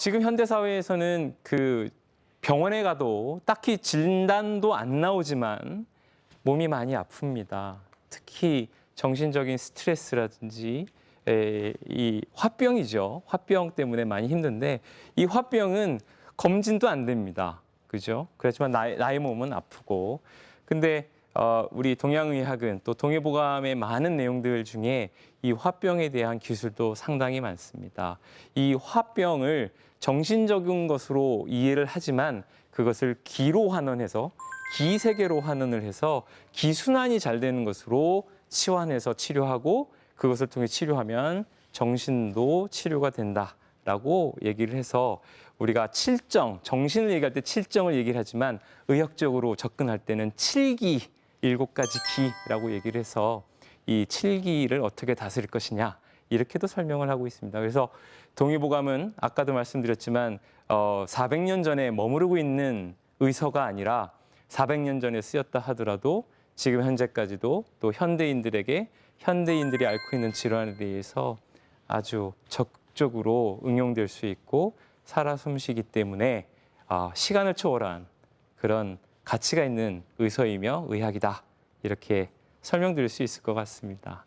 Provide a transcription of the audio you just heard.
지금 현대 사회에서는 그 병원에 가도 딱히 진단도 안 나오지만 몸이 많이 아픕니다. 특히 정신적인 스트레스라든지 에, 이 화병이죠. 화병 때문에 많이 힘든데 이 화병은 검진도 안 됩니다. 그죠? 그렇지만 나의, 나의 몸은 아프고 근데 어, 우리 동양의학은 또 동해보감의 많은 내용들 중에 이 화병에 대한 기술도 상당히 많습니다. 이 화병을 정신적인 것으로 이해를 하지만 그것을 기로 환원해서 기세계로 환원을 해서 기순환이 잘 되는 것으로 치환해서 치료하고 그것을 통해 치료하면 정신도 치료가 된다라고 얘기를 해서 우리가 칠정, 정신을 얘기할 때 칠정을 얘기를 하지만 의학적으로 접근할 때는 칠기, 일곱 가지 기라고 얘기를 해서 이 칠기를 어떻게 다스릴 것이냐 이렇게도 설명을 하고 있습니다. 그래서 동의보감은 아까도 말씀드렸지만 어, 400년 전에 머무르고 있는 의서가 아니라 400년 전에 쓰였다 하더라도 지금 현재까지도 또 현대인들에게 현대인들이 앓고 있는 질환에 대해서 아주 적극적으로 응용될 수 있고 살아 숨쉬기 때문에 아, 시간을 초월한 그런 가치가 있는 의서이며 의학이다 이렇게 설명드릴 수 있을 것 같습니다.